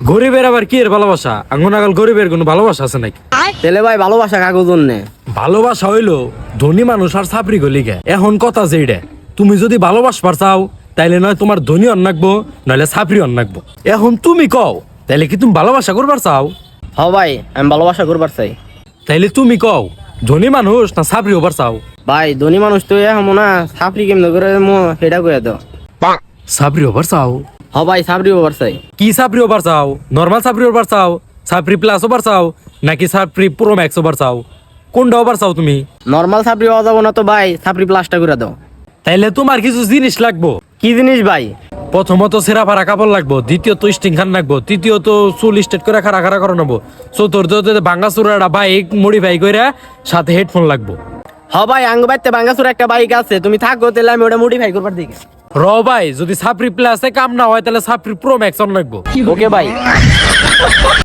গরিবের আবার কি এর ভালোবাসা? আঙ্গুন আগাল গরিবের কোনো ভালোবাসা আছে নাকি? তেলে ভাই ভালোবাসা কাগজ নে ভালোবাসা হইল ধনী মানুষ আর সাপরি গলিগে এখন কথা যেইডে তুমি যদি ভালোবাসবার চাও তাইলে নয় তোমার ধনী অন্নাকবো নইলে সাপরি অন্নাকবো এখন তুমি কও তাইলে কি তুমি ভালোবাসা করবার চাও? হ ভাই আমি ভালোবাসা করবার চাই। তাইলে তুমি কও ধনী মানুষ না সাপরি হবার চাও? ভাই ধনী মানুষ তো এ হামো না সাপড়ি কেমনে করে মো সেটা কয়ে দাও। সাপরি হবার চাও? হ ভাই সাপড়ি হবার চাই। কি সাপরি হবার চাও? নর্মাল সাপরি হবার চাও? সাপরি প্লাস হবার চাও? নাকি সাপরি প্রো ম্যাক্স হবার চাও? কোনটা হবার চাও তুমি? নর্মাল সাপড়ি হওয়া যাব না তো ভাই সাপড়ি প্লাসটা করে দাও। তাইলে তোমার কিছু জিনিস লাগবো? কি জিনিস ভাই? প্রথমত সেরা ফারা কাপড় লাগবো দ্বিতীয়ত স্টিং খান লাগবো তৃতীয়ত চুল স্টেট করে খাড়া খাড়া করে নেব চতুর্থত ভাঙ্গা চুরাটা বাইক মডিফাই করে সাথে হেডফোন লাগবো। হ ভাই আঙ্গ বাইতে বাঙ্গাসুর একটা বাইক আছে তুমি থাকো তাহলে আমি ওটা মডিফাই করবার দিকে। র ভাই, যদি সাপরি প্লাসে কাম না হয়, তাহলে সাপরি প্রো ম্যাক্স অন লাগবো ওকে ভাই